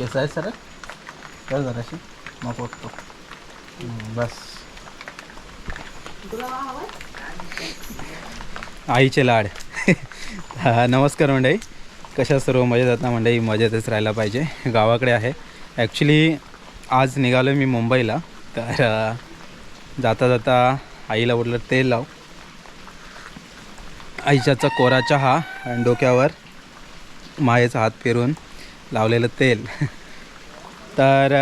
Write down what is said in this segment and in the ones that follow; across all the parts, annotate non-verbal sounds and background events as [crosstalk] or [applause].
कसं आहे सर? कर जराशी. मग बघतो बस. आईचे लाड. हा, नमस्कार मंडळी. कशा सर्व? मजेत आहेत ना मंडळी? मजेतच राहायला पाहिजे. गावाकडे आहे. ॲक्च्युली आज निघालो मी मुंबईला. तर जाता जाता आईला उरलं तेल लाव. आईच्याचा कोरा चहा आणि डोक्यावर मायेचा हात फिरून लावलेलं तेल. तर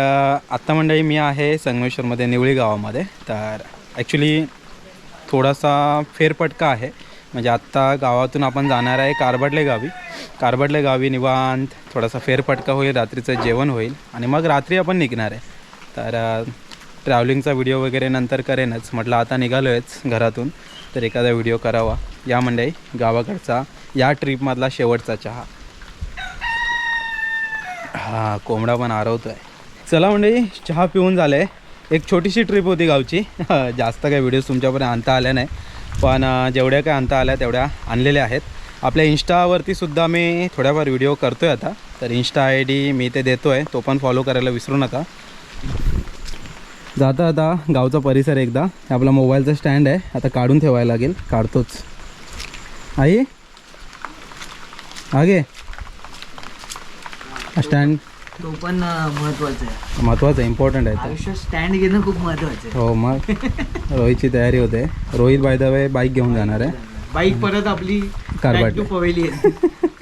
आत्ता मंडळी मी आहे संगमेश्वरमध्ये निवळी गावामध्ये. तर ॲक्च्युली थोडासा फेरपटका आहे. म्हणजे आत्ता गावातून आपण जाणार आहे कारबडले गावी. कारबडले गावी निवांत थोडासा फेरपटका होईल रात्रीचं जेवण होईल आणि मग रात्री आपण निघणार आहे. तर ट्रॅव्हलिंगचा व्हिडिओ वगैरे नंतर करेनच. म्हटलं आता निघालो आहेच घरातून तर एखादा व्हिडिओ करावा. या मंडई गावाकडचा या ट्रीपमधला शेवटचा चहा. हा कोंबडा पण आरवतो आहे चला म्हणजे चहा पिऊन झाले एक छोटीशी ट्रिप होती गावची. [laughs] जास्त काही व्हिडिओज तुमच्यापर्यंत आणता आल्या नाही. पण जेवढ्या काय आणता आल्या तेवढ्या आणलेल्या आहेत. आपल्या इन्स्टावरती सुद्धा मी थोड्याफार व्हिडिओ करतो आहे आता. तर इन्स्टा आय डी मी ते देतो आहे तो पण फॉलो करायला विसरू नका. जाता आता गावचा परिसर एकदा. आपला मोबाईलचा स्टँड आहे. आता काढून ठेवायला लागेल. काढतोच. आई? आगे. स्टँड. तो पण महत्त्वाचा आहे. महत्त्वाचं इम्पॉर्टंट आहे ते. आयुष्यात स्टँड घेणं खूप महत्वाचं आहे. हो मग. रोहितची तयारी होते. Rohit by the way bike घेऊन जाणार आहे. बाईक परत आपली to पवेली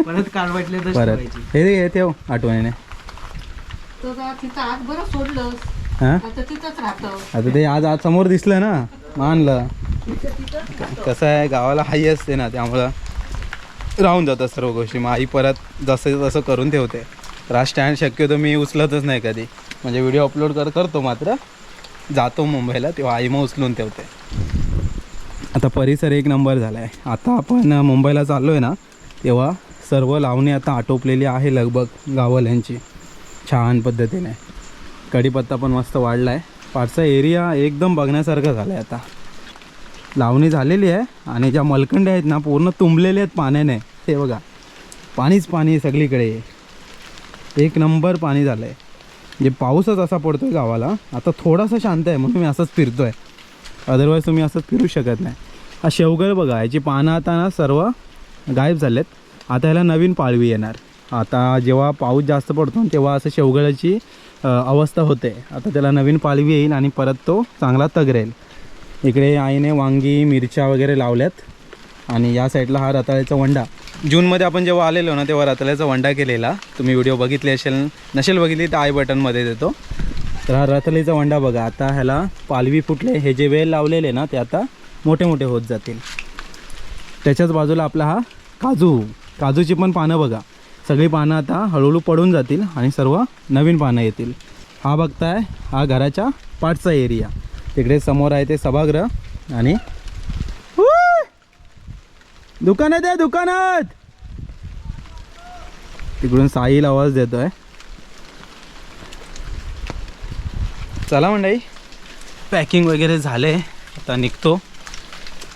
परत कारवाटल्यातच परत. ठेवायची. हे हे ठेव आठवणीने. तो तिथं आत. बरं सोडलंस. हां? आता तिथंच राहतं. आता ते आज आज समोर दिसलं ना मानलं. कसं आहे गावाला हाई असते ना त्यामुळं राहून जातात सर्व गोष्टी. मग आई परत जसं तसं करून ठेवते. तर हा स्टँड शक्यतो मी उचलतच नाही कधी. म्हणजे व्हिडिओ अपलोड कर करतो मात्र. जातो मुंबईला तेव्हा आई मग उचलून ठेवते. आता परिसर एक नंबर झाला आहे आता आपण मुंबईला चाललो आहे ना तेव्हा सर्व लावणी आता आटोपलेली आहे लगभग गाववाल्यांची. छान पद्धतीने. कढीपत्ता पण मस्त वाढला आहे पाठचा एरिया एकदम बघण्यासारखा झाला आहे आता. लावणी झालेली आहे आणि ज्या मलकंड्या आहेत ना पूर्ण तुंबलेले आहेत पाण्याने. ते बघा पाणीच पाणी आहे सगळीकडे. एक नंबर पाणी झालं आहे म्हणजे पाऊसच असा पडतो आहे गावाला. आता थोडासा शांत आहे म्हणून मी असंच फिरतो आहे अदरवाईज तुम्ही असंच फिरू शकत नाही. हा शेवगळ बघा याची पानं आता ना सर्व गायब झालेत. आता ह्याला नवीन पाळवी येणार. आता जेव्हा पाऊस जास्त पडतो तेव्हा असं शेवगळाची अवस्था होते. आता त्याला नवीन पालवी येईल आणि परत तो चांगला तगरेल इकडे आईने वांगी मिरच्या वगैरे लावल्यात. आणि या साईडला हा रताळ्याचा वंडा. जूनमध्ये आपण जेव्हा आलेलो ना तेव्हा रताळ्याचा वंडा केलेला. तुम्ही व्हिडिओ बघितले असेल नसेल बघितली तर आय बटनमध्ये देतो. तर हा रताळीचा वंडा बघा. आता ह्याला पालवी फुटले. हे जे वेल लावलेले ना ते आता मोठे मोठे होत जातील. त्याच्याच बाजूला आपला हा काजू. काजूची पण पानं बघा. सगळी पानं आता हळूहळू पडून जातील आणि सर्व नवीन पानं येतील. हा बघताय हा घराच्या पाठचा एरिया तिकडे समोर आहे ते सभागृह आणि दुकानात आहे दुकानात तिकडून साईल आवाज देतोय. चला मंडई पॅकिंग वगैरे झाले आता निघतो.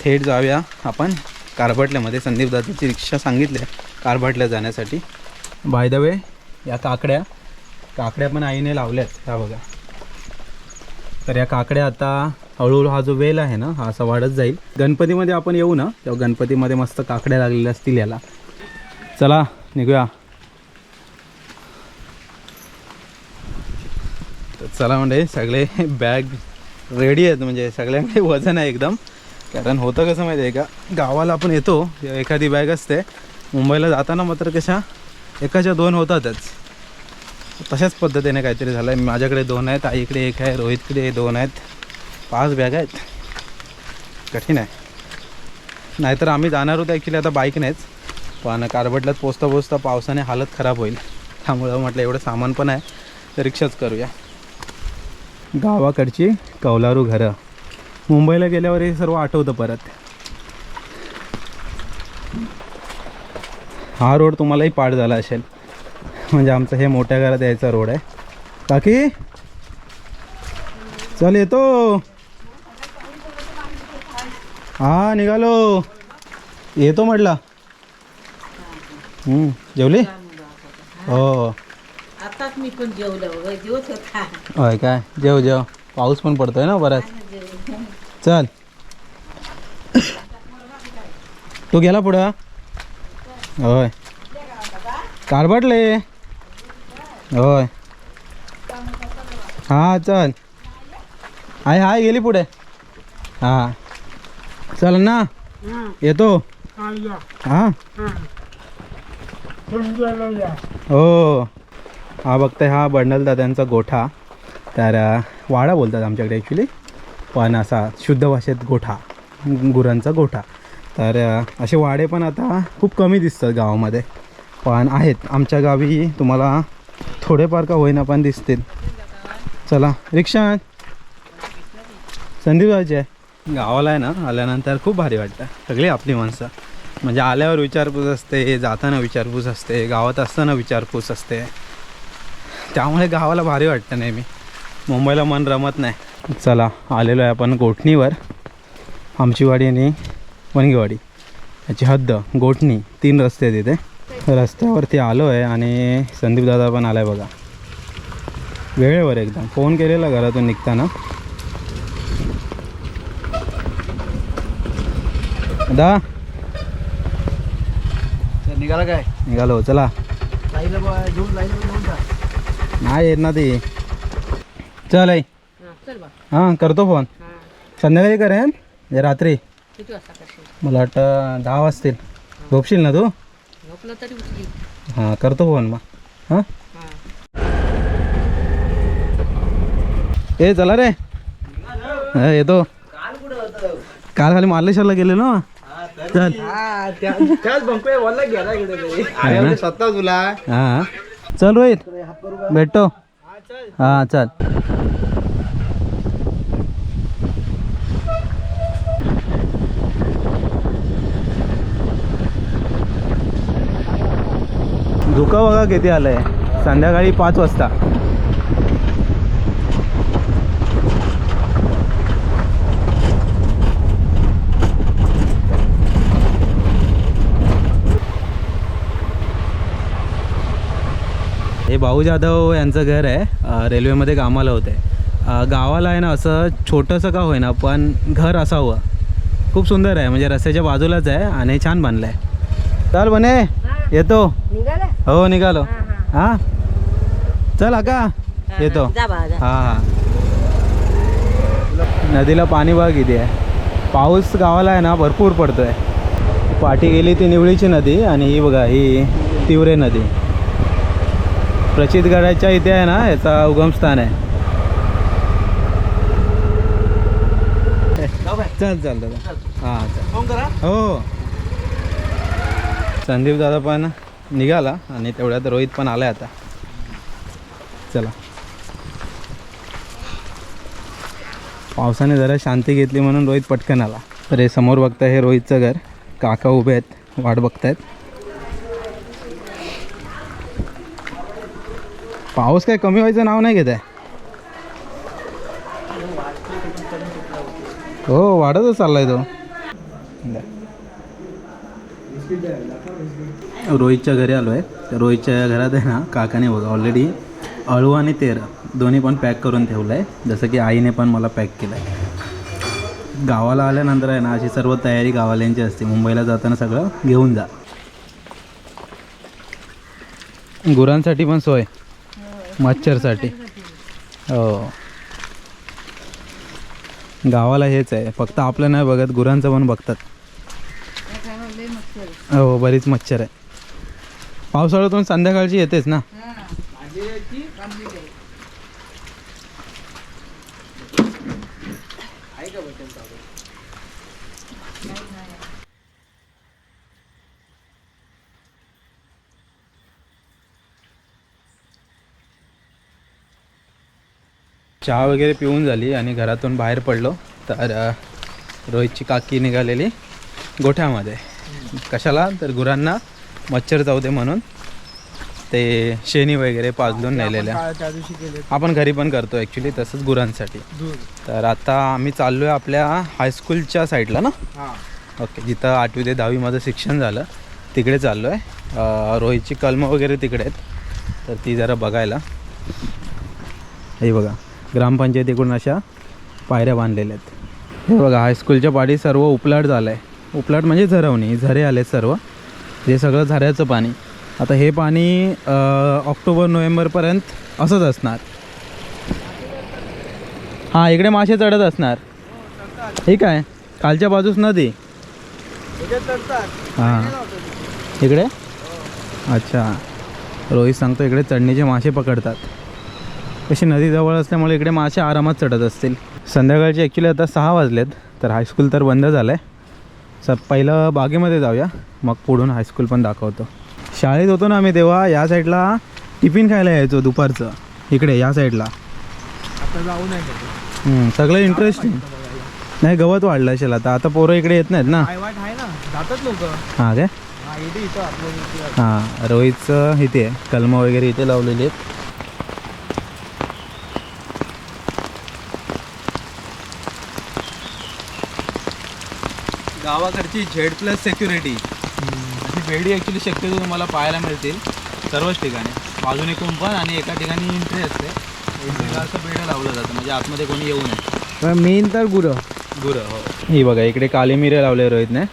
थेट जाऊया आपण कारभाटल्यामध्ये. संदीप दादाची रिक्षा सांगितली कारभाटल्या जाण्यासाठी. बाय द वे या काकड्या काकड्या पण आईने लावल्यात ह्या बघा. तर या काकड्या आता हळूहळू हा जो वेल आहे ना हा असा वाढत जाईल. गणपतीमध्ये आपण येऊ ना तेव्हा गणपतीमध्ये मस्त काकड्या लागलेल्या असतील याला. चला निघूया. तर चला म्हणजे सगळे बॅग रेडी आहेत म्हणजे सगळ्यांकडे वजन आहे एकदम. कारण होतं कसं माहिती आहे का गावाला आपण येतो एखादी बॅग असते. मुंबईला जाताना मात्र कशा एकाच्या दोन होतातच. तशाच पद्धतीने काहीतरी झालं आहे माझ्याकडे दोन आहेत आईकडे एक आहे रोहितकडे दोन आहेत. पाच बॅग आहेत. कठीण आहे. नाहीतर आम्ही जाणार होतो ॲक्च्युली आता बाईक नाहीच पण कारबटल्यात पोचता पोचता पावसाने हालत खराब होईल. त्यामुळं म्हटलं एवढं सामान पण आहे तर रिक्षाच करूया. गावाकडची कौलारू घरं. मुंबईला गेल्यावर हे सर्व आठवतं परत. हा रोड तुम्हालाही पाठ झाला असेल. म्हणजे आमचं हे मोठ्या घरात यायचा रोड आहे. बाकी चल येतो. हा निघालो. येतो म्हटलं. जेवली? हो. आताच मी पण जेवलं होय काय? जेव जेव. पाऊस पण पडतोय ना बराच. चल. तू गेला पुढं? होय. कारभाटले होय. हा चल. हाय हाय गेली पुढे. हा. चल ना. येतो. हा हो. हा. बघताय हा बंडल दादांचा गोठा. तर वाडा बोलतात आमच्याकडे ॲक्च्युली पण असा शुद्ध भाषेत गोठा. गुरांचा गोठा. तर असे वाडे पण आता खूप कमी दिसतात गावामध्ये. पण आहेत. आमच्या गावी तुम्हाला थोडेफार का होईना पण दिसतील. चला रिक्षा. संदीप आहे. गावाला आहे ना आल्यानंतर खूप भारी वाटतं. सगळी आपली माणसं. म्हणजे आल्यावर विचारपूस असते जाताना विचारपूस असते गावात असताना विचारपूस असते. त्यामुळे गावाला भारी वाटतं नेहमी. मुंबईला मन रमत नाही. चला आलेलो आहे आपण गोठणीवर. आमची वाडी आणि वणगेवाडी याची हद्द गोठणी तीन रस्ते आहेत इथे. रस्त्यावरती आलो आहे आणि संदीप दादा पण आला आहे बघा. वेळेवर एकदम. फोन केलेला घरातून निघताना. दा. निघाला काय? निघालो चला. नाही येत ना ती. चल आई. हां करतो फोन. संध्याकाळी करेन. म्हणजे रात्री. किती वाजता करशील? मला वाटतं दहा वाजतील. झोपशील ना तू? झोपलं तरी उठली. हां करतो फोन मग. हां? हा. ए चला रे. हा, येतो. काल कुठं होतं काल खाली मार्लेश्वरला गेलेलो ना. चल. हा त्या त्याच बंकुळे बोलला गेला गेलं तरी आहे ना? स्वतः तुला? हां. चल रोहित. भेटतो. हां चल. धुकं बघा किती आलंय. संध्याकाळी पाच वाजता. हे भाऊ जाधव यांचं घर आहे. रेल्वेमध्ये कामाला होते. गावाला आहे ना असं छोटंसं का होईना पण घर असावं. खूप सुंदर आहे म्हणजे रस्त्याच्या बाजूलाच आहे आणि छान बांधलं आहे चल बने येतो. हो निघालो. हां चल अका येतो. हां हां. नदीला पाणी बघा किती आहे. पाऊस गावाला आहे ना भरपूर पडतो आहे पाठी गेली ती निवळीची नदी आणि ही बघा ही तिवरे नदी. प्रचितगडाच्या इथे आहे ना याचा उगमस्थान आहे. चल चल दादा. हां चल. हो. संदीप दादा पण निघाला आणि तेवढ्यात रोहित पण आलाय आता. चला. पावसाने जरा शांती घेतली म्हणून रोहित पटकन आला. तर हे समोर बघताय हे रोहितचं घर. काका उभे आहेत वाट बघतायत. पाऊस काय कमी व्हायचं नाव नाही घेत आहे हो वाढतच चाललाय तो. रोहितच्या घरी आलो आहे रोहितच्या घरात आहे ना काकाने बघा ऑलरेडी अळू आणि तेर दोन्ही पण पॅक करून ठेवलं आहे जसं की आईने पण मला पॅक केलं आहे गावाला आल्यानंतर आहे ना अशी सर्व तयारी गावाल्यांची असते. मुंबईला जाताना सगळं घेऊन जा. गुरांसाठी पण सोय. मच्छरसाठी. हो. गावाला हेच आहे. फक्त आपलं नाही बघत गुरांचं पण बघतात. हो बरीच मच्छर आहे. पावसाळ्यातून संध्याकाळची येतेच ना. चहा वगैरे पिऊन झाली आणि घरातून बाहेर पडलो. तर रोहितची काकी निघालेली गोठ्यामध्ये. कशाला? तर गुरांना. मच्छर जाऊ दे म्हणून. ते शेणी वगैरे पाजलून नेलेल्या. त्या दिवशी आपण घरी पण करतो ॲक्च्युली तसंच गुरांसाठी. दूध तर आता आम्ही चाललो आहे आपल्या हायस्कूलच्या साईडला ना? हा. ओके जिथं आठवी ते दहावी माझं शिक्षण झालं. तिकडे चाललो आहे रोहितची कलमं वगैरे तिकडे आहेत. तर ती जरा बघायला. हे बघा ग्रामपंचायतीकडून अशा पायऱ्या बांधलेल्या आहेत. हे बघा हायस्कूलच्या पाठी सर्व उपलाट झालं आहे उपलाट म्हणजे झरवणी झरे आले सर्व. हे सगळं झऱ्याचं पाणी. आता हे पाणी ऑक्टोबर नोव्हेंबरपर्यंत असंच असणार. हां इकडे मासे चढत असणार. ठीक आहे कालच्या बाजूस नदी? हां. इकडे? अच्छा. रोहित सांगतो इकडे चढणीचे मासे पकडतात. तशी नदी जवळ असल्यामुळे इकडे मासे आरामात चढत असतील. संध्याकाळचे ॲक्च्युली आता सहा वाजलेत तर हायस्कूल तर बंद झालं आहे सर पहिलं बागेमध्ये जाऊया. मग पुढून हायस्कूल पण दाखवतो. शाळेत होतो ना आम्ही तेव्हा या साईडला टिफिन खायला यायचो दुपारचं. इकडे या साईडला आता जाऊ नाही सगळं इंटरेस्टिंग नाही गवत वाढलं असेल आता. आता पोरं इकडे येत नाहीत ना. हां काय? हा. हां रोहितचं इथे कलमं वगैरे इथे लावलेली आहेत. गावाकडची झेड प्लस सेक्युरिटी अशी बेडी ॲक्च्युली शक्यतो तुम्हाला पाहायला मिळतील. सर्वच ठिकाणी. बाजूने कुंपण आणि एका ठिकाणी एंट्री असते. एंट्रीला असं बेडं लावलं जातं. म्हणजे आतमध्ये कोणी येऊ नये. मेन तर गुरं. गुरं हो. ही बघा इकडे काळी मिरी लावले रोहितने.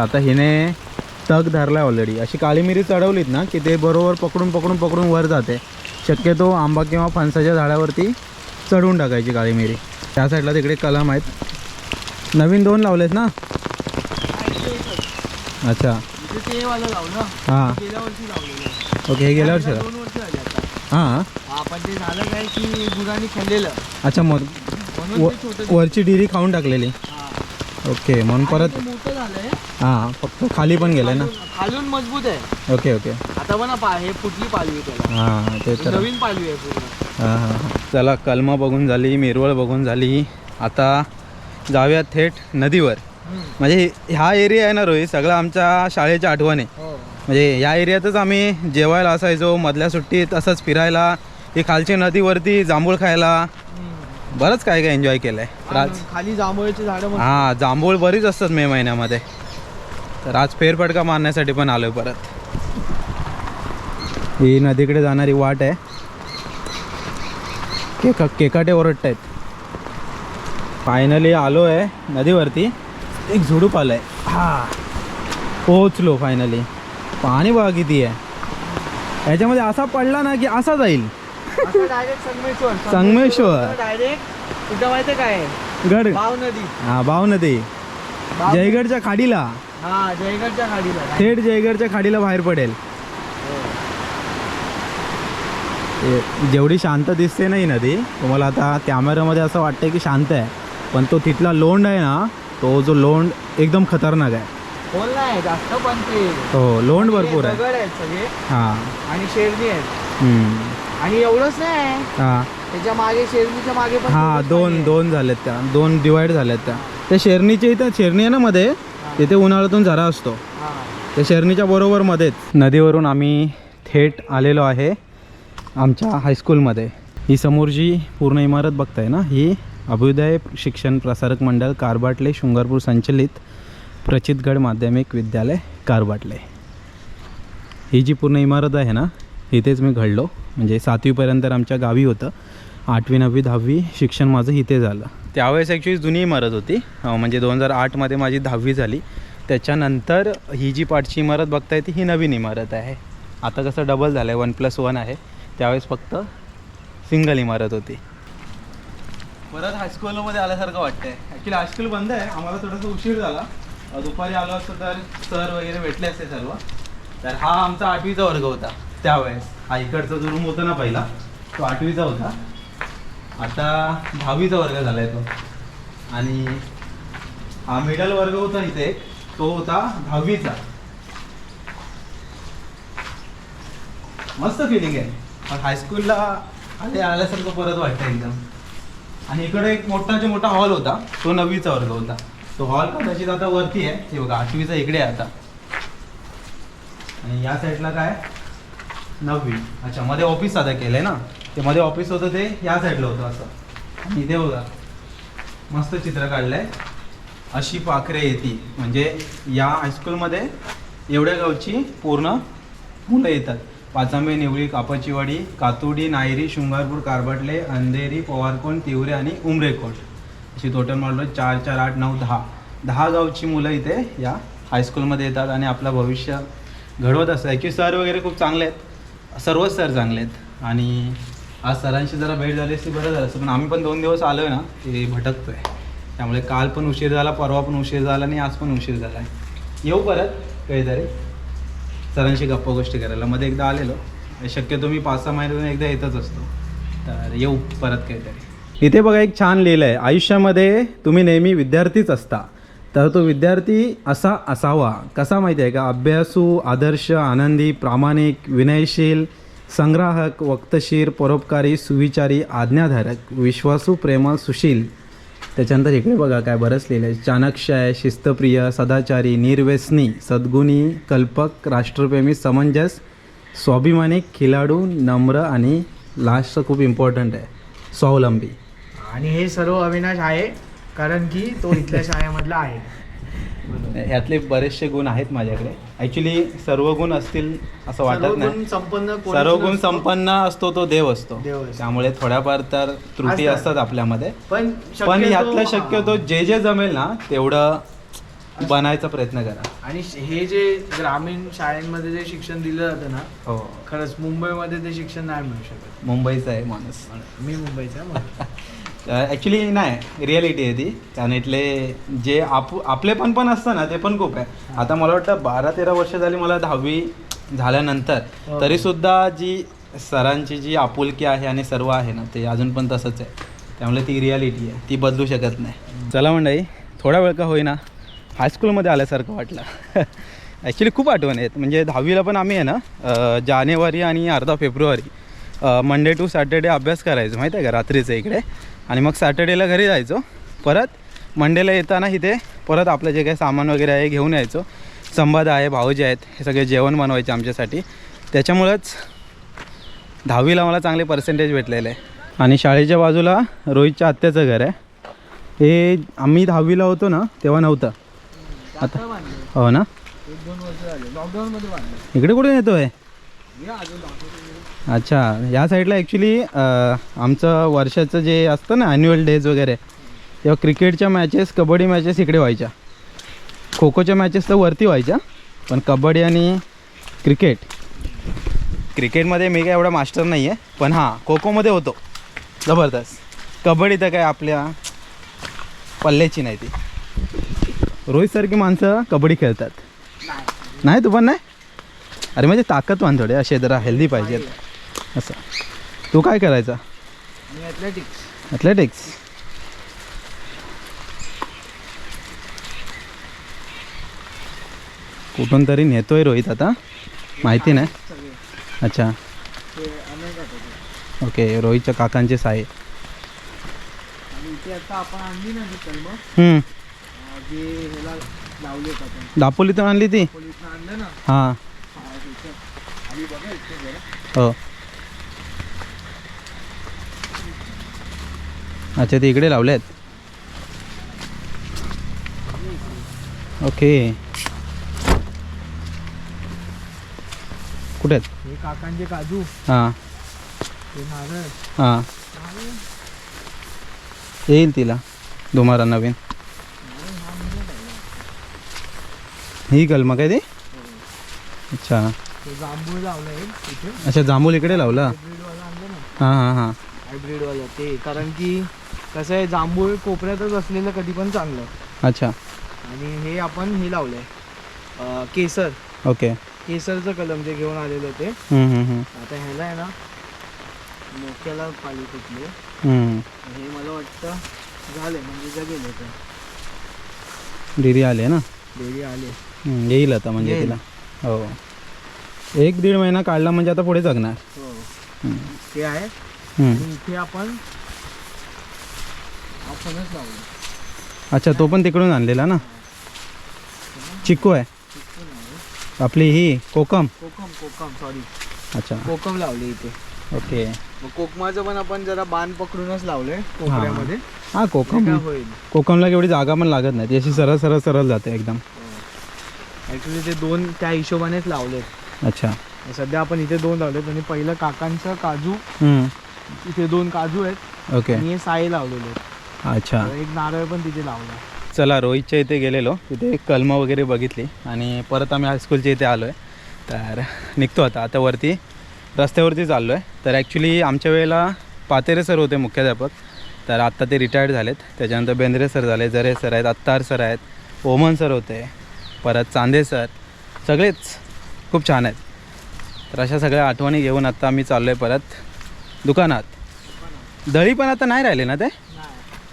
आता हिने तग धरला ऑलरेडी अशी काळी मिरी चढवलीत ना की ते बरोबर पकडून पकडून पकडून वर जाते. शक्यतो आंबा किंवा फणसाच्या झाडावरती चढवून टाकायची काळी मिरी. त्या साईडला तिकडे कलम आहेत. नवीन दोन लावलेत ना. अच्छा. इथे ते वाला लावलं हां. गेल्या वर्षी लावलेलं ओके हे गेल्या वर्षी दोन वर्ष झाली आता. हां. हा पण ते झालं काय की गुरांनी खाल्लेलं अच्छा मग म्हणून व- ते छोटं वरची डिरी खाऊन टाकलेली. हा. ओके म्हणून परत ते मोठं झालंय. हां फक्त खाली पण गेलं ना? खालून- खालून मजबूत आहे. Okay okay. आता पण पा हे फुटली पालवी त्याला. हां ते तर नवीन पालवी आहे पूर्ण. हां हां हां. चला कलमा बघून झाली मिरवळ बघून झाली. आता जाऊया थेट नदीवर. म्हणजे ह्या एरिया आहे ना रोहित सगळं आमच्या शाळेच्या आठवण. आहे हो. म्हणजे ह्या एरियातच आम्ही जेवायला असायचो मधल्या सुट्टीत असंच फिरायला ही खालची नदीवरती जांभूळ खायला. बरंच काय काय एन्जॉय केलं आहे खाली जांभळाची झाडं. हां जांभूळ बरीच असतात मे महिन्यामध्ये. तर आज फेरफटका मारण्यासाठी पण आलो परत. ही नदीकडे जाणारी वाट आहे. केका केकाटे ओरडत आहेत फायनली आलो आहे नदीवरती. एक झुडूप आलं आहे हा. पोहोचलो फायनली पाणी बघा किती आहे. याच्यामध्ये असा पडला ना की असा जाईल. डायरेक्ट संगमेश्वर. संगमेश्वर. डायरेक्ट माहिती काय? गड. भाव नदी. हा भाव नदी. जयगडच्या खाडीला. हा जयगडच्या खाडीला. थेट जयगडच्या खाडीला बाहेर पडेल. ते जेवढी शांत दिसते नाही नदी तुम्हाला आता कॅमेऱ्यामध्ये असं वाटतं की शांत आहे. पण तो तिथला लोंड आहे ना तो जो लोंड एकदम खतरनाक आहे. खोल नाही जास्त पण ते. हो लोंड भरपूर आहे. दगड आहेत सगळे. हां. आणि शेरणी आहेत. हम्म. आणि एवढंच नाही हां. त्याच्यामागे शेरणीच्या मागे पण हां दोन पाणी. दोन झालेत त्या. दोन डिवाईड झाल्यात त्या. त्या शेरणीच्या इथं शेरणी आहे ना मध्ये तिथे उन्हाळ्यातून झरा असतो. हा. त्या शरणीच्या बरोबर मध्येच नदीवरून आम्ही थेट आलेलो आहे आमच्या हायस्कूलमध्ये ही समोर जी पूर्ण इमारत बघताय ना? ही अभ्युदय शिक्षण प्रसारक मंडळ कारबाटले शृंगारपूर संचलित प्रचितगड माध्यमिक विद्यालय कारबाटले. ही जी पूर्ण इमारत आहे ना इथेच मी घडलो. म्हणजे सातवीपर्यंत आमच्या गावी होतं. आठवी नववी दहावी शिक्षण माझं इथे झालं. त्यावेळेस ॲक्च्युली जुनी इमारत होती. म्हणजे दोन हजार आठमध्ये माझी दहावी झाली. त्याच्यानंतर ही जी पाठची इमारत बघता ती ही नवीन इमारत आहे. आता कसं डबल झालं आहे वन प्लस वन आहे. त्यावेळेस फक्त सिंगल इमारत होती. परत हायस्कूलमध्ये आल्यासारखं वाटतंय. ॲक्च्युली हायस्कूल बंद आहे. आम्हाला थोडासा उशीर झाला. दुपारी आलो असतो तर सर वगैरे भेटले असते सर्व. तर हा आमचा आठवीचा वर्ग होता त्यावेळेस. हा इकडचा जो रूम होता ना पहिला तो आठवीचा होता. आता दहावीचा वर्ग झाला आहे तो. आणि हा मिडल वर्ग होता इथे एक तो होता दहावीचा. मस्त फिलिंग आहे. पण हायस्कूलला आले आल्यासारखं परत वाटतं एकदम. आणि इकडे एक मोठाच्या मोठा हॉल होता तो नववीचा वर्ग होता. तो हॉल कदाचित आता वरती आहे. हे बघा आठवीचा इकडे आहे आता. आणि या साईडला काय? नववी. अच्छा मध्ये ऑफिस आता केलंय ना? ते मध्ये ऑफिस होतं ते या साईडला होतं असं. आणि इथे बघा मस्त चित्र काढलंय. अशी पाखरे येते म्हणजे या हायस्कूलमध्ये एवढ्या गावची पूर्ण मुलं येतात. पाचांबे निवळी कापाचीवाडी कातुडी नायरी शृंगारपूर कारबटले अंधेरी पवारकोण तिवरे आणि उमरेकोट. अशी टोटल मॉडल चार चार आठ नऊ दहा. दहा गावची मुलं इथे या हायस्कूलमध्ये येतात आणि आपलं भविष्य घडवत असतं. ॲक्च्युली सर वगैरे खूप चांगले आहेत. सर्वच सर चांगले आहेत. आणि आज सरांशी जरा भेट झाली असती बरं झालं असतं. पण आम्ही पण दोन दिवस आलो आहे ना ते भटकतो आहे त्यामुळे काल पण उशीर झाला परवा पण उशीर झाला आणि आज पण उशीर झाला आहे. येऊ परत काहीतरी सरांशी गप्पा गोष्टी करायला. मध्ये एकदा आलेलो. शक्यतो मी पाच सहा महिन्यातून एकदा येतच असतो. तर येऊ परत काहीतरी. इथे बघा एक छान लिहिलं आहे. आयुष्यामध्ये तुम्ही नेहमी विद्यार्थीच असता. तर तो विद्यार्थी असा असावा. कसा माहिती आहे का? अभ्यासू आदर्श आनंदी प्रामाणिक विनयशील संग्राहक वक्तशीर परोपकारी सुविचारी आज्ञाधारक विश्वासू प्रेमळ सुशील त्याच्यानंतर इकडे बघा काय बरंच लिहिलं आहे. चाणक्य आहे शिस्तप्रिय सदाचारी निर्व्यसनी सद्गुणी कल्पक राष्ट्रप्रेमी समंजस स्वाभिमानी खिलाडू नम्र आणि लास्ट खूप इम्पॉर्टंट आहे. स्वावलंबी. आणि हे सर्व अविनाश आहे कारण की तो इथल्या शाळेमधला आहे. [laughs] यातले बरेचसे गुण आहेत माझ्याकडे. ॲक्च्युली सर्व गुण असतील असं वाटत नाही. संपन्न सर्व गुण. संपन्न असतो तो देव असतो. त्यामुळे थोड्याफार तर त्रुटी असतात. आपल्यामध्ये. पण पण यातलं शक्यतो जे जे जमेल ना तेवढं बनायचा प्रयत्न करा. आणि हे जे ग्रामीण शाळेमध्ये जे शिक्षण दिलं जातं ना हो. खरंच मुंबईमध्ये ते शिक्षण नाही मिळू शकत. मुंबईचा आहे माणूस. मी मुंबईचा. [laughs] ॲक्च्युली नाही रियालिटी आहे ती. कारण इथले जे आप आपले पण पण असतं ना ते पण खूप आहे. आता मला वाटतं बारा तेरा वर्ष झाली मला दहावी झाल्यानंतर हो. तरीसुद्धा जी सरांची जी आपुलकी आहे आणि सर्व आहे ना ते अजून पण तसंच आहे. त्यामुळे ती रियालिटी आहे. ती बदलू शकत नाही. चला मंडळी थोडा वेळ का होईना हायस्कूलमध्ये आल्यासारखं वाटलं. [laughs] ॲक्च्युली खूप आठवण आहेत. म्हणजे दहावीला पण आम्ही आहे ना जानेवारी आणि अर्धा फेब्रुवारी मंडे टू सॅटर्डे अभ्यास करायचो. माहिती आहे का? रात्रीचं इकडे. आणि मग सॅटर्डेला घरी जायचो. परत मंडेला येताना इथे परत आपलं जे काही सामान वगैरे आहे घेऊन यायचो. संवाद आहे भाऊजी आहेत हे सगळे जेवण बनवायचे आमच्यासाठी. त्याच्यामुळंच दहावीला मला चांगले पर्सेंटेज भेटलेले आहे. आणि शाळेच्या बाजूला रोहितच्या आत्याचं घर आहे. हे आम्ही दहावीला होतो ना तेव्हा नव्हतं. आता हो ना? एक दोन वर्ष झाले. लॉकडाऊन मध्ये बांधलं इकडे कुठे येतो आहे. अच्छा या साईडला ॲक्च्युली आमचं वर्षाचं जे असतं ना ॲन्युअल डेज वगैरे तेव्हा क्रिकेटच्या मॅचेस कबड्डी मॅचेस इकडे व्हायच्या. खो खोच्या मॅचेस तर वरती व्हायच्या पण कबड्डी आणि क्रिकेट क्रिकेटमध्ये मी काय एवढा मास्टर नाही आहे पण हां खो खोमध्ये होतो. जबरदस्त. कबड्डी तर काय आपल्या पल्ल्याची नाही ती. रोहितसारखी माणसं कबड्डी खेळतात? नाही. तू पण नाही? अरे म्हणजे ताकदवान थोडे असे जरा हेल्दी पाहिजेत. असं. तू काय करायचा? ॲथलेटिक्स ॲथलेटिक्स कुठून तरी नेतोय रोहित आता. माहिती नाही? अच्छा. ओके रोहितच्या काकांचे आपण दापोलीतून आणली ती? हां. हा, इथं. आणि बघा इथे जरा हो अच्छा ते इकडे लावले आहेत ओके. कुठे आहेत? हे काकांचे काजू. हां. नारळ. येईल तिला. दुमारा नवीन. ही कलमा काय ती? अच्छा. ते जांभूळ लावलं आहे अच्छा जांभूल इकडे लावला. हां हां हां. हायब्रिडवालं ते कारण की कसं आहे जांभूळ कोपऱ्यातच असलेलं कधी पण चांगलं. अच्छा. आणि हे आपण हे लावलंय. अं, केसर. ओके. केसरचं कलम जे घेऊन आलेलं ते. हम्म, हम्म, हम्म. आता ह्याला आहे ना मोक्याला पाली कुठली? हम्म. हे मला वाटतं झाले म्हणजे जगेल होतं दीदी आले ना? डेरी आले. हम्म, येईल आता म्हणजे येईल. तिला. हो. एक दीड महिना काढला म्हणजे आता पुढे जगणार. हो. हम्म. ते आहे. हम्म. आणि इथे आपण आपणच लावलं अच्छा तो पण तिकडून आणलेला ना? चिक्कू आहे? चिकू नाही आपली ही कोकम? कोकम कोकम सॉरी अच्छा. कोकम लावली इथे. ओके. मग कोकमाचं पण आपण जरा बाण पकडूनच लावलंय हां. ते कोकम. काय होईल. कोकमला केवढी जागा पण लागत नाही ती अशी सरळ सरळ सरळ जाते एकदम. ऍक्च्युली ते दोन त्या हिशोबानेच लावलेत. अच्छा. सध्या आपण इथे दोन लावलेत. आणि पहिलं काकांचं काजू. हम्म. इथे दोन काजू आहेत. ओके. आणि हे साये लावलेले आहेत. अच्छा. एक नारळ पण तिथे लावला. चला रोहितच्या इथे गेलेलो. तिथे कलमं वगैरे बघितली आणि परत आम्ही हायस्कूलच्या इथे आलो आहे तर निघतो आता. आता वरती रस्त्यावरती चाललो आहे तर ॲक्च्युली आमच्या वेळेला पातेरे सर होते मुख्याध्यापक. तर आत्ता ते रिटायर्ड झालेत. त्याच्यानंतर बेंद्रे सर झाले जरे सर आहेत अत्तार सर आहेत ओमन सर होते परत चांदे सर सगळेच खूप छान आहेत. तर अशा सगळ्या आठवणी घेऊन आत्ता आम्ही चाललो आहे परत दुकानात. दळी पण आता नाही राहिले ना ते?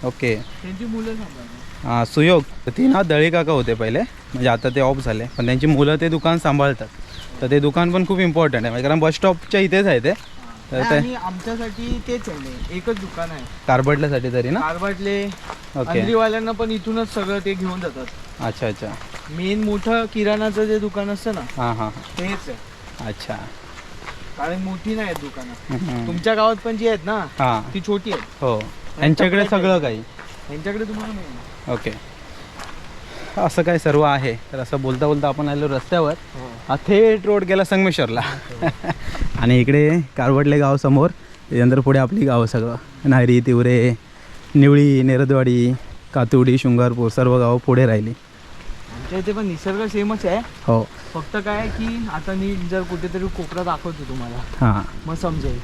ओके. त्यांची मुलं सांभाळतात हां सुयोग. ती ना दळी काका होते पहिले. म्हणजे आता ते ऑफ झाले. पण त्यांची मुलं ते दुकान सांभाळतात. तर ते दुकान पण खूप इम्पॉर्टंट आहे. म्हणजे कारण बस स्टॉपच्या इथेच आहे ते. तर नाही, ते आणि आमच्यासाठी तेच आहे एकच दुकान आहे. कार्बटल्यासाठी तरी ना? कारवाटले ओके. पण इथूनच सगळं ते घेऊन जातात. अच्छा अच्छा. मेन मोठं किराणाचं जे दुकान असतं ना हां हां तेच आहे. अच्छा. कारण मोठी नाही आहेत दुकानं. हम्म. तुमच्या गावात पण जी आहेत ना हां. ती छोटी आहेत. हो. यांच्याकडे सगळं काही. त्यांच्याकडे तुम्हाला ओके. असं काय सर्व आहे. तर असं बोलता बोलता आपण आलो रस्त्यावर. हा. थेट रोड गेला संगमेश्वरला. [laughs] आणि इकडे कारवडले गाव समोर त्याच्यानंतर पुढे आपली गावं सगळं. नायरी तिवरे निवळी नेरदवाडी कातुडी शृंगारपूर सर्व गावं पुढे राहिली. आमच्या इथे पण निसर्ग सेमच आहे. हो. फक्त काय आहे की आता मी जर कुठेतरी कोपरा दाखवतो तुम्हाला. हां. मग समजेल.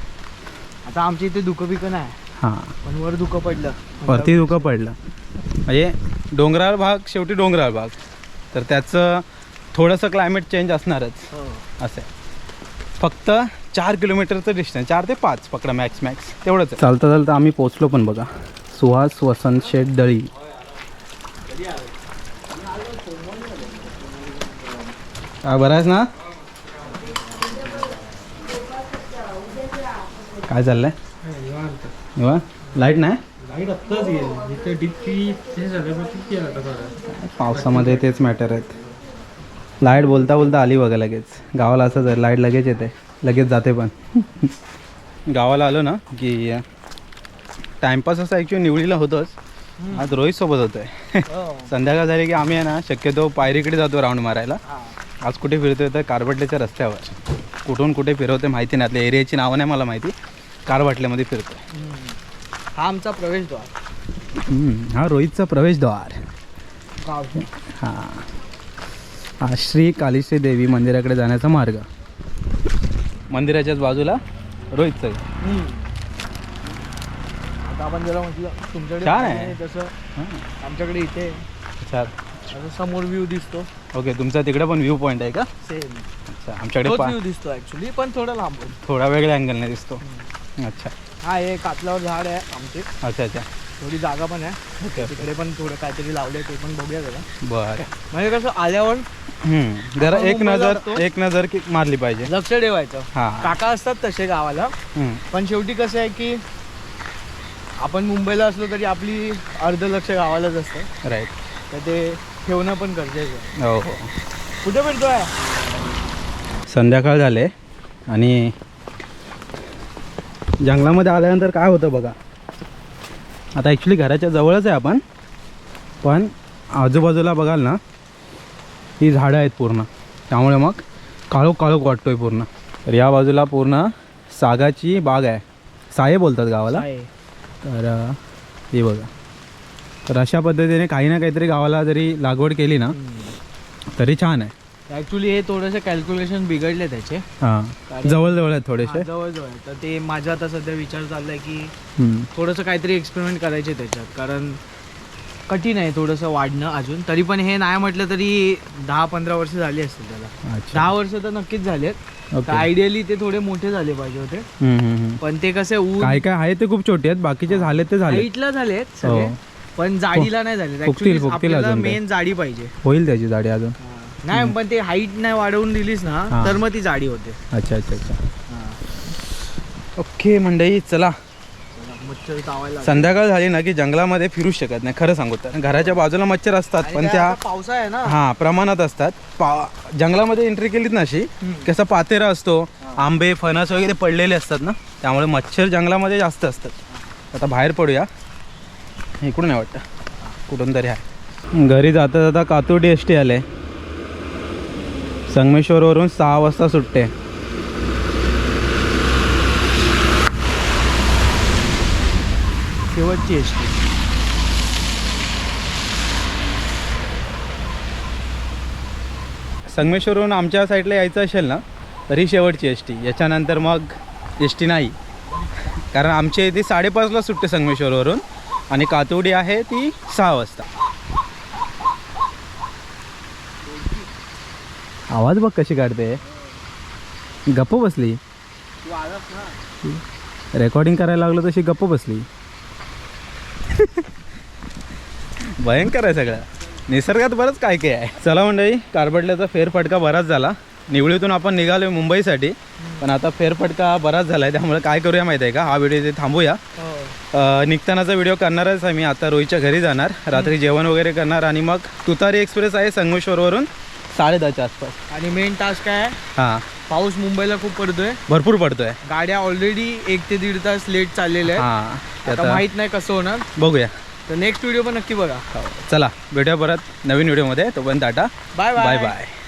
आता आमच्या इथे दुःख बिकं नाही हां. पण वर दुःख पडलं. वरती धुकं पडलं. म्हणजे डोंगराळ भाग शेवटी डोंगराळ भाग. तर त्याचं थोडंसं क्लायमेट चेंज असणारच. हो. असं आहे. फक्त चार किलोमीटरचं डिस्टन्स चार ते पाच पकडा मॅक्स मॅक्स तेवढंच चालता चालता आम्ही पोचलो पण बघा. सुहास वसंत शेठ दळी. काय बरं आहेस ना? काय चाललंय? निवांत लाइट नाही लाइट आत्ताच गेली इथे डिप्पी ते झालं केला थोडं पावसामध्ये तेच मॅटर आहेत. लाइट बोलता बोलता आली बघा लगेच. गावाला असंच आहे लाइट लगेच येते. लगेच जाते पण. [laughs] गावाला आलो ना की टाईमपास असं ॲक्च्युली निवडीला होतोच. आज रोहित सोबत होतोय. [laughs] संध्याकाळ झाली की आम्ही आहे ना शक्यतो पायरीकडे जातो राऊंड मारायला. आज कुठे फिरतोय तर कारबटल्याच्या रस्त्यावर. कुठून कुठे फिरवते माहिती नाही. आपल्या एरियाची नावं नाही मला माहिती. कारबटल्यामध्ये फिरतोय. हा आमचा प्रवेशद्वार. हा रोहितचा प्रवेशद्वार. गाव हां. हा श्री कालिश्री देवी मंदिराकडे जाण्याचा मार्ग. मंदिराच्याच बाजूला रोहितचं आहे. आता आपण जरा म्हटलं तुमच्याकडे छान पाणी आहे. तसं. हां. आमच्याकडे इथे अच्छा. असं समोर व्ह्यू दिसतो. ओके तुमचा तिकडे पण व्ह्यू पॉईंट आहे का? सेम अच्छा आमच्याकडे तोच पा व्ह्यू दिसतो ऍक्च्युली पण थोडं लांबून थोडा वेगळ्या अँगलने दिसतो. अच्छा. हा हे कातल्यावर झाड आहे आमचे. अच्छा अच्छा. थोडी जागा पण आहे. तिकडे पण थोडं काहीतरी लावलंय ते पण बघूया जरा. बरं. म्हणजे कसं आल्यावर हम्म, जरा आपण एक मुंबईला नजर असतो. एक नजर की मारली पाहिजे. लक्ष ठेवायचं. हां. काका असतात तसे गावाला. हम्म, पण शेवटी कसं आहे की आपण मुंबईला असलो तरी आपली अर्ध लक्ष गावालाच असतं. राईट तर ते ठेवणं पण गरजेचं आहे. हो हो. कुठे फिरतोय? संध्याकाळ झाले आणि जंगलामध्ये आल्यानंतर काय होतं बघा. आता ॲक्च्युली घराच्या जवळच आहे आपण. पण आजूबाजूला बघाल ना ही झाडं आहेत पूर्ण. त्यामुळे मग काळोख काळोख वाटतोय पूर्ण. तर या बाजूला पूर्ण सागाची बाग आहे. साये बोलतात गावाला. आहे. तर हे बघा. तर अशा पद्धतीने काही ना काहीतरी गावाला जरी लागवड केली ना तरी छान आहे. ऍक्च्युली हे थोडेसे कॅल्क्युलेशन बिघडले त्याचे. हां. जवळजवळ आहेत थोडेसे? जवळ जवळ तर ते माझा आता सध्या विचार चाललाय की. थोडंसं काहीतरी एक्सपेरिमेंट करायचे त्याच्यात. कारण कठीण आहे थोडंसं वाढणं अजून. तरी पण हे नाही म्हटलं तरी दहा पंधरा वर्ष झाली असतील त्याला. दहा वर्ष तर नक्कीच झालेत तर ओके. आयडियली ते थोडे मोठे झाले पाहिजे होते. पण ते कसे काय काय आहे ते खूप छोटे आहेत. बाकीचे झाले ते झाले. झालेत सगळे. हो. पण जाडीला नाही झाले. मेन जाडी पाहिजे. होईल त्याची जाडी अजून. नाही पण ते हाईट नाही वाढवून दिलीस ना हा. तर मग ती जाडी होते. अच्छा अच्छा अच्छा. ओके मंडळी चला. मच्छर चावायला. संध्याकाळ झाली ना की जंगलामध्ये फिरू शकत नाही खरं सांगू तर. घराच्या बाजूला मच्छर असतात पण त्या पावसा आहे ना. हा प्रमाणात असतात. पा जंगलामध्ये एंट्री केलीत ना अशी कसा पातेरा असतो आंबे फणस वगैरे पडलेले असतात ना त्यामुळे मच्छर जंगलामध्ये जास्त असतात. आता बाहेर पडूया. इकडून नाही वाटतं. कुठून तरी आहे. घरी जाता जाता कातोडी एस टी आले. संगमेश्वरवरून सहा वाजता सुटते. शेवटची एस टी. संगमेश्वरवरून आमच्या साईडला यायचं असेल ना तर शेवटची एस टी. याच्यानंतर मग एस टी नाही. कारण आमच्या इथे साडेपाचला सुटते संगमेश्वरवरून आणि कातोडी आहे ती सहा वाजता. आवाज बघ कशी काढते. गप्प बसली. रेकॉर्डिंग करायला लागलो तशी गप्प बसली. भयंकर आहे सगळं. निसर्गात बरंच काय काय आहे. चला मंडळी कारबडल्याचा फेरफटका बराच झाला. निवळीतून आपण निघालो मुंबईसाठी. पण आता फेरफटका बराच झाला आहे त्यामुळे काय करूया माहिती आहे का? हा व्हिडिओ इथे थांबूया. हो. निघतानाचा व्हिडिओ करणारच आहे मी आता रोहितच्या घरी जाणार. रात्री जेवण वगैरे करणार. आणि मग तुतारी एक्सप्रेस आहे संगमेश्वरवरून. साडेदहाच्या आसपास. आणि मेन टास्क काय आहे? हां. पाऊस मुंबईला खूप पडतोय. भरपूर पडतोय. गाड्या ऑलरेडी एक ते दीड तास लेट चाललेल्या आहेत. हां. ते आता आता माहीत नाही कसं होणार. बघूया. तर नेक्स्ट व्हिडिओ पण नक्की बघा. चला भेटूया परत नवीन व्हिडिओमध्ये तोपर्यंत टाटा. Bye bye bye